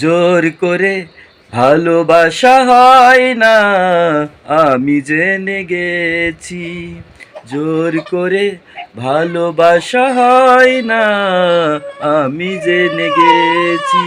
জোর করে ভালোবাসা হয় না, আমি জেনে গেছি। জোর করে ভালোবাসা হয় না, আমি জেনে গেছি।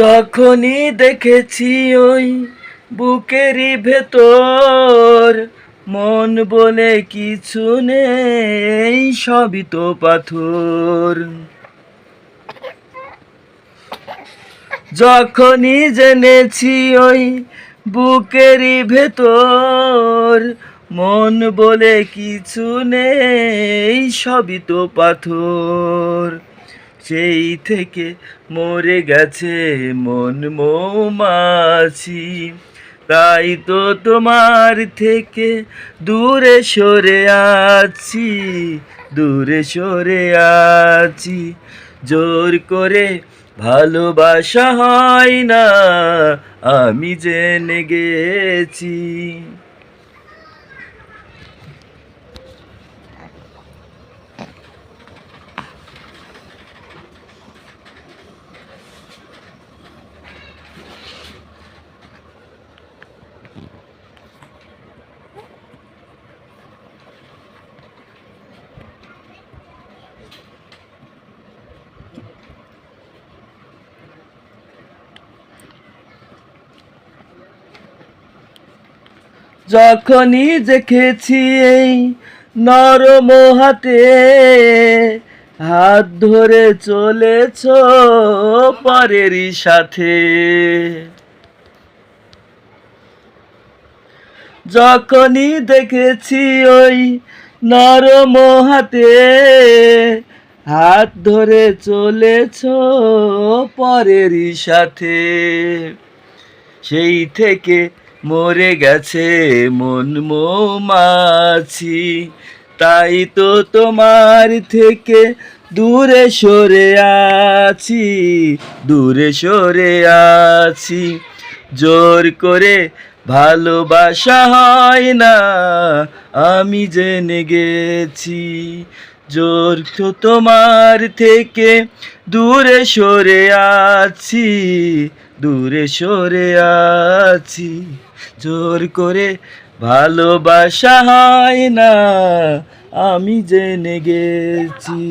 যখনই দেখেছি ওই বুকেরই ভেতর, মন বলে কিছু নেই, সবই তো পাথর। যখনই জেনেছি ওই বুকেরই ভেতর, মন বলে কিছু নেই, সবই তো পাথর। সেই থেকে মরে গেছে মন মৌমাছি। তাই তো তোমার থেকে দূরে সরে আছি, দূরে সরে আছি। জোর করে ভালোবাসা হয় না, আমি জেনে গেছি। যখনই দেখেছি এই নরম হাতে হাত ধরে চলেছ পরেরই সাথে। যখনই দেখেছি ওই নরম হাতে হাত ধরে চলেছ পরেরই সাথে। সেই থেকে মরে গেছে মন মৌমাছি। তাই তো তোমার থেকে দূরে সরে আছি, দূরে সরে আছি। জোর করে ভালোবাসা হয় না, আমি জেনে গেছি। জোর তো তোমার থেকে দূরে সরে আছি, দূরে সরে আছি। জোর করে ভালোবাসা হয় না আমি জেনে গেছি।